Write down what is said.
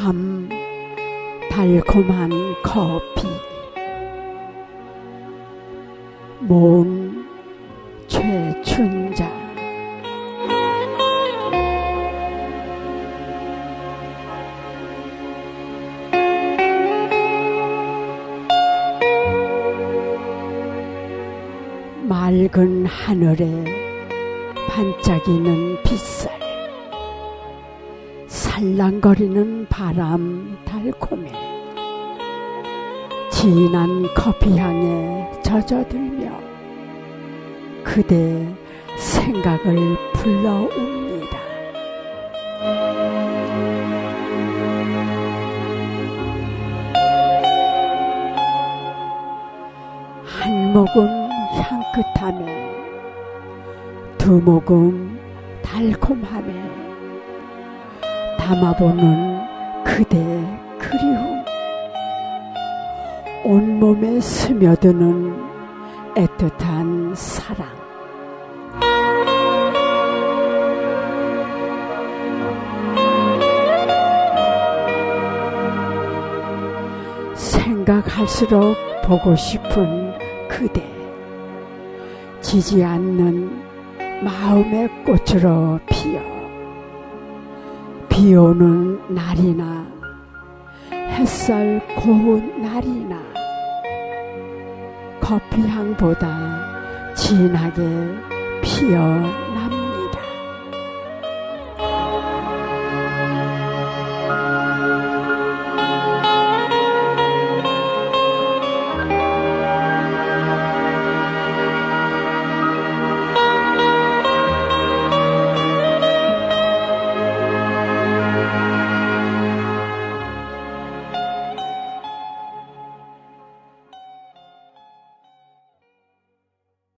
참 달콤한 커피. 몬 최춘자. 맑은 하늘에 반짝이는 빗살 살랑거리는 바람 달콤해 진한 커피향에 젖어들며 그대 생각을 불러옵니다. 한 모금 향긋함에 두 모금 달콤함에 담아보는 그대 그리움. 온몸에 스며드는 애틋한 사랑. 생각할수록 보고 싶은 그대. 지지 않는 마음의 꽃으로 피어 비 오는 날이나 햇살 고운 날이나 커피향보다 진하게 피어납니다.